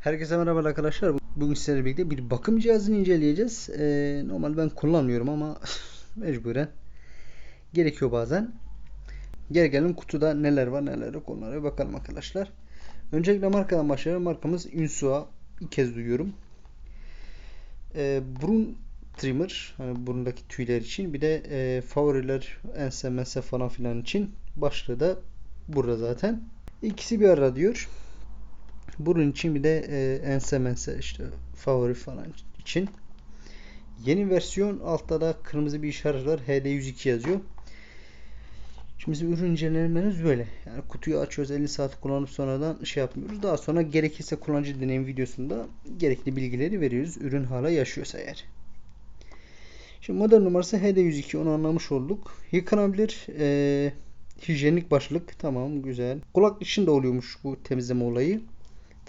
Herkese merhaba arkadaşlar. Bugün sizlerle birlikte bir bakım cihazını inceleyeceğiz. Ee, normal ben kullanmıyorum ama mecburen gerekiyor bazen. Gel gelin kutuda neler var neler yok onlara bakalım arkadaşlar. Öncelikle markadan başlayalım. Markamız Ünsua. İlk kez duyuyorum. Ee, burun trimmer. Hani burundaki tüyler için. Bir de e, favoriler ense mense falan filan için. Başlığı da burada zaten. İkisi bir arada diyor. Burun için bir de e, ense mense işte favori falan için. Yeni versiyon altta da kırmızı bir işaret var. HD102 yazıyor. Şimdi bizim ürün incelememiz böyle. Yani kutuyu açıyoruz 50 saat kullanıp sonradan şey yapmıyoruz. Daha sonra gerekirse kullanıcı deneyim videosunda gerekli bilgileri veriyoruz. Ürün hala yaşıyorsa eğer. Şimdi model numarası HD102 onu anlamış olduk. Yıkanabilir e, hijyenik başlık. Tamam güzel. Kulak içinde oluyormuş bu temizleme olayı.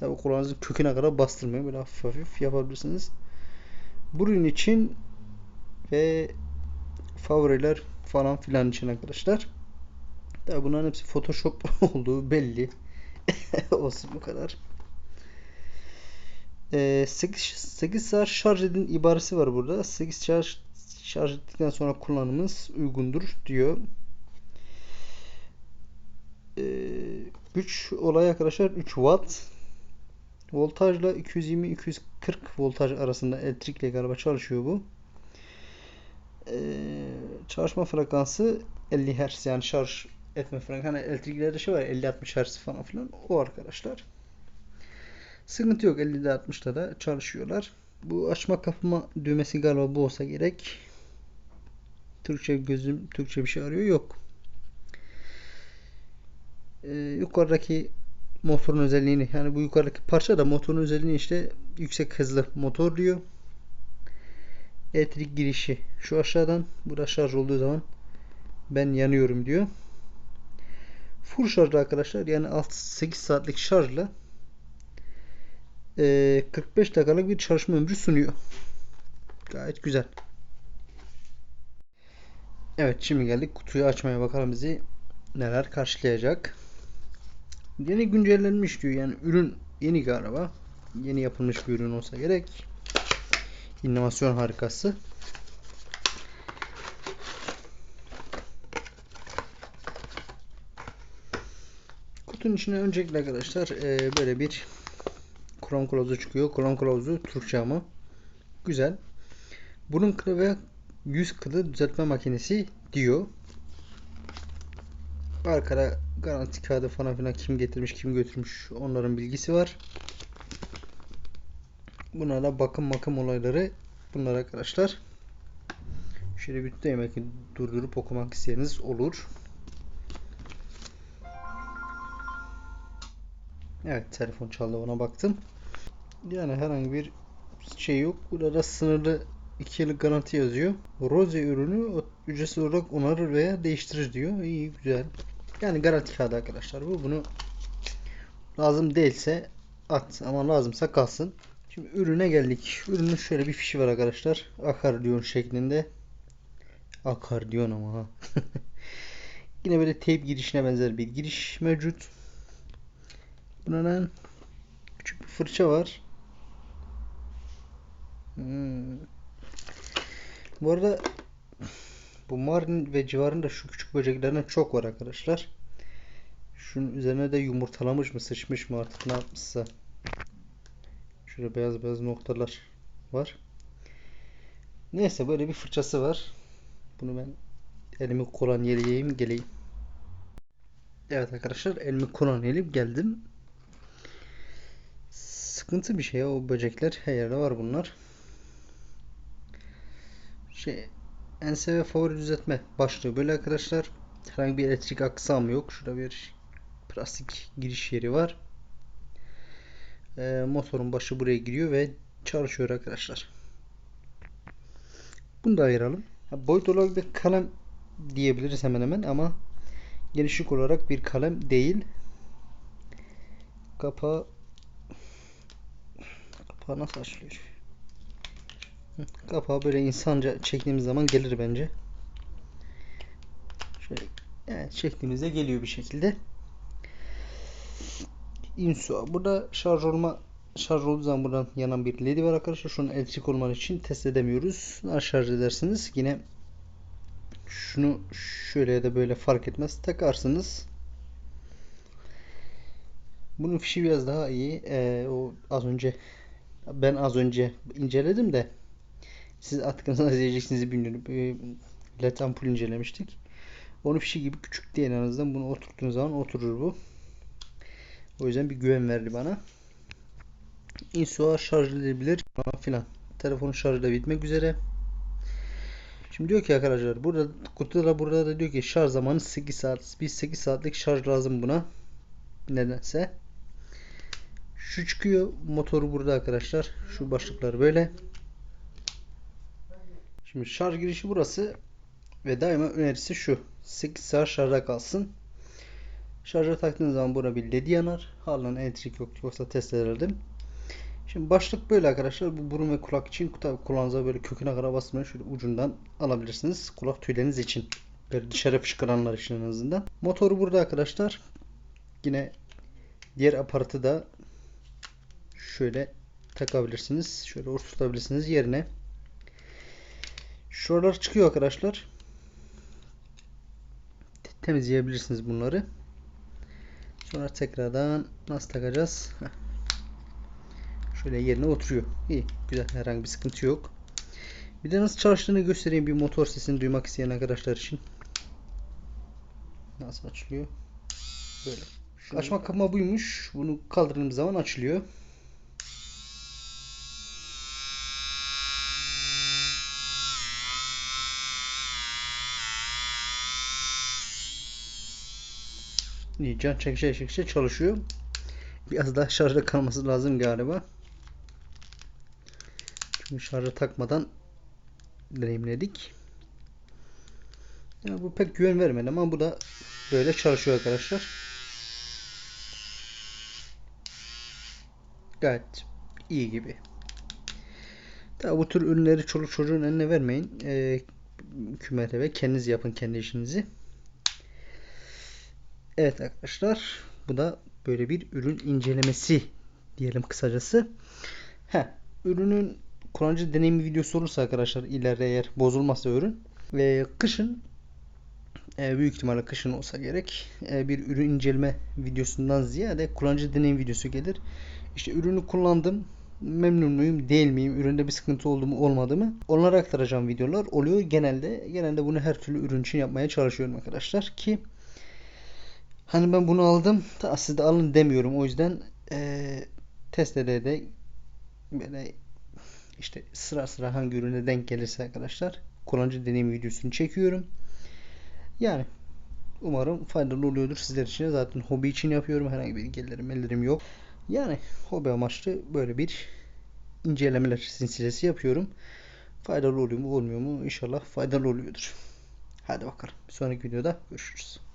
Tabi kulağınızın köküne kadar bastırmıyor. Böyle hafif hafif yapabilirsiniz. Burun için ve favoriler falan filan için arkadaşlar. Tabi bunların hepsi Photoshop olduğu belli. Olsun bu kadar. Ee, 8, 8 saat şarj edin ibaresi var burada. 8 şarj şarj ettikten sonra kullanımınız uygundur diyor. Ee, güç olay arkadaşlar 3 watt. Voltajla 220-240 voltaj arasında elektrikle galiba çalışıyor bu. Ee, çalışma frekansı 50 Hz yani şarj etme frekansı. Hani elektriklerde şey var 50-60 Hz falan filan o arkadaşlar. Sıkıntı yok 50'de 60'da da çalışıyorlar. Bu açma kapama düğmesi galiba bu olsa gerek. Türkçe gözüm Türkçe bir şey arıyor yok. Ee, yukarıdaki motorun özelliğini yani bu yukarıdaki parça da motorun özelliğini işte yüksek hızlı motor diyor. Elektrik girişi şu aşağıdan burada şarj olduğu zaman ben yanıyorum diyor. Full şarjlı arkadaşlar yani 8 saatlik şarjla 45 dakikalık bir çalışma ömrü sunuyor. Gayet güzel. Evet şimdi geldik kutuyu açmaya bakalım bizi neler karşılayacak. Yeni güncellenmiş diyor. Yani ürün yeni galiba. Yeni yapılmış bir ürün olsa gerek. İnovasyon harikası. Kutunun içine öncelikle arkadaşlar e, böyle bir Chrome kılavuzu çıkıyor. Chrome kılavuzu Türkçe ama. Güzel. Burun kılı ve yüz kılı düzeltme makinesi diyor. Arkada garanti kağıdı falan filan kim getirmiş kim götürmüş onların bilgisi var. Buna da bakım makım olayları bunlar arkadaşlar. Şöyle bir tutayım belki durdurup okumak isteyeniniz olur. Evet telefon çaldı ona baktım. Yani herhangi bir şey yok. Burada sınırlı 2 yıllık garanti yazıyor. Rose ürünü ücretsiz olarak onarır veya değiştirir diyor. İyi güzel. Yani garanti kağıdı arkadaşlar bu. Bunu lazım değilse at ama lazımsa kalsın. Şimdi ürüne geldik. Ürünün şöyle bir fişi var arkadaşlar. Akardiyon şeklinde. Akardiyon ama ha. Yine böyle teyp girişine benzer bir giriş mevcut. Buna küçük bir fırça var. Hmm. Bu arada bu Mardin ve civarında şu küçük böceklerden çok var arkadaşlar. Şunun üzerine de yumurtalamış mı sıçmış mı artık ne yapmışsa. Şurada beyaz beyaz noktalar var. Neyse böyle bir fırçası var. Bunu ben elimi kullan yeleyeyim geleyim. Evet arkadaşlar elimi kullan elip geldim. Sıkıntı bir şey o böcekler her yerde var bunlar. Şey ense ve favori düzeltme başlığı böyle arkadaşlar. Herhangi bir elektrik aksam yok. Şurada bir plastik giriş yeri var. Ee, motorun başı buraya giriyor ve çalışıyor arkadaşlar. Bunu da ayıralım. Boyut olarak bir kalem diyebiliriz hemen hemen ama genişlik olarak bir kalem değil. Kapağı kapağı nasıl açılıyor? Kapağı böyle insanca çektiğimiz zaman gelir bence. Şöyle yani çektiğimizde geliyor bir şekilde. Insua. Burada şarj olma şarj olduğu zaman buradan yanan bir ledi var arkadaşlar. Şu an elektrik olmadığı için test edemiyoruz. Nasıl şarj edersiniz? Yine şunu şöyle ya da böyle fark etmez. Takarsınız. Bunun fişi biraz daha iyi. Ee, o az önce ben az önce inceledim de siz artık nasıl izleyeceksiniz bilmiyorum. Ee, LED ampul incelemiştik. Onun fişi gibi küçük değil en azından. Bunu oturttuğunuz zaman oturur bu. O yüzden bir güven verdi bana. InSoA şarj edilebilir filan. Telefonun şarjı da bitmek üzere. Şimdi diyor ki arkadaşlar burada kutuda da burada da diyor ki şarj zamanı 8 saat. Biz 8 saatlik şarj lazım buna. Nedense. Şu çıkıyor. Motoru burada arkadaşlar. Şu başlıklar böyle. Şimdi şarj girişi burası. Ve daima önerisi şu. 8 saat şarjda kalsın. Şarja taktığınız zaman burada bir led yanar. Halen elektrik yok yoksa test ederdim. Şimdi başlık böyle arkadaşlar. Bu burun ve kulak için kulağınıza böyle köküne kadar basmayın. Şöyle ucundan alabilirsiniz. Kulak tüyleriniz için. Böyle dışarı fışkıranlar için en azından. Motoru burada arkadaşlar. Yine diğer aparatı da şöyle takabilirsiniz. Şöyle oturtabilirsiniz yerine. Şuralar çıkıyor arkadaşlar. Temizleyebilirsiniz bunları. Sonra tekrardan nasıl takacağız? Şöyle yerine oturuyor. İyi, güzel. Herhangi bir sıkıntı yok. Bir de nasıl çalıştığını göstereyim bir motor sesini duymak isteyen arkadaşlar için. Nasıl açılıyor? Böyle. Şu açma kapama buymuş. Bunu kaldırdığım zaman açılıyor. Can çekişe çekişe çalışıyor. Biraz daha şarjda kalması lazım galiba. Çünkü şarja takmadan deneyimledik. Ya bu pek güven vermedi ama bu da böyle çalışıyor arkadaşlar. Gayet iyi gibi. Tabi bu tür ürünleri çoluk çocuğun eline vermeyin. Ee, kümete ve kendiniz yapın kendi işinizi. Evet arkadaşlar bu da böyle bir ürün incelemesi diyelim kısacası. He, ürünün kullanıcı deneyimi videosu olursa arkadaşlar ileride eğer bozulmazsa ürün ve kışın e, büyük ihtimalle kışın olsa gerek e, bir ürün inceleme videosundan ziyade kullanıcı deneyim videosu gelir. İşte ürünü kullandım memnun muyum değil miyim üründe bir sıkıntı oldu mu olmadı mı onları aktaracağım videolar oluyor genelde genelde bunu her türlü ürün için yapmaya çalışıyorum arkadaşlar ki Hani ben bunu aldım. Ta siz de alın demiyorum. O yüzden ee, test de böyle işte sıra sıra hangi ürüne denk gelirse arkadaşlar kullanıcı deneyim videosunu çekiyorum. Yani umarım faydalı oluyordur sizler için. Zaten hobi için yapıyorum. Herhangi bir gelirim ellerim yok. Yani hobi amaçlı böyle bir incelemeler silsilesi yapıyorum. Faydalı oluyor mu olmuyor mu? İnşallah faydalı oluyordur. Hadi bakalım. Sonraki videoda görüşürüz.